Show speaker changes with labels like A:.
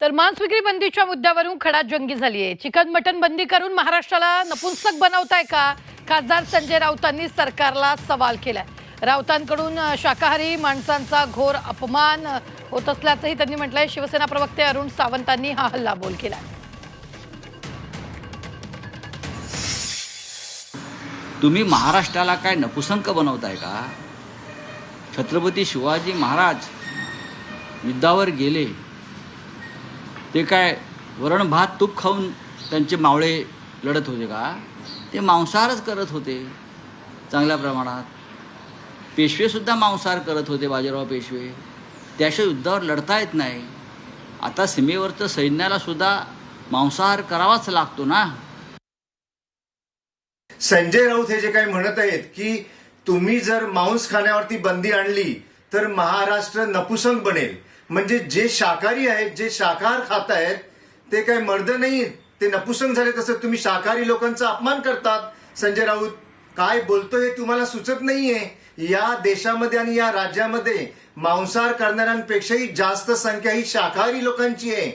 A: तर मांस विक्री बंदीच्या मुद्द्यावरून खडा जंगी झाली आहे चिकन मटन बंदी करून महाराष्ट्राला नपुंसक बनवताय का? खासदार संजय राऊतांनी सरकारला सवाल केलाय. राऊतांकडून शाकाहारी माणसांचा घोर अपमान होत असल्याचंही त्यांनी म्हटलंय. शिवसेना प्रवक्ते अरुण सावंतांनी हा हल्लाबोल केलाय.
B: तुम्ही महाराष्ट्राला काय नपुसंक बनवताय का? छत्रपती शिवाजी महाराज युद्धावर गेले. ते काय वरण भात तूप खाऊन त्यांचे मावळे लढत होते का? ते मांसाहारच करत होते चांगल्या प्रमाणात. पेशवेसुद्धा मांसाहार करत होते बाजीराव पेशवे. त्याशिवाय युद्धावर लढता येत नाही. आता सीमेवरचं सैन्याला सुद्धा मांसाहार करावाच लागतो ना?
C: संजय राऊत हे जे काही म्हणत आहेत की तुम्ही जर मांस खाण्यावरती बंदी आणली तर महाराष्ट्र नपुसंक बनेल. म्हणजे जे शाकाहारी आहेत जे शाकाहार खात आहेत ते काही मर्द नाही ते नपुसंग झाले तसं तुम्ही शाकाहारी लोकांचा अपमान करतात. संजय राऊत काय बोलतो हे तुम्हाला सुचत नाहीये. या देशामध्ये आणि या राज्यामध्ये मांसाहार करणाऱ्यांपेक्षाही जास्त संख्या ही शाकाहारी लोकांची आहे.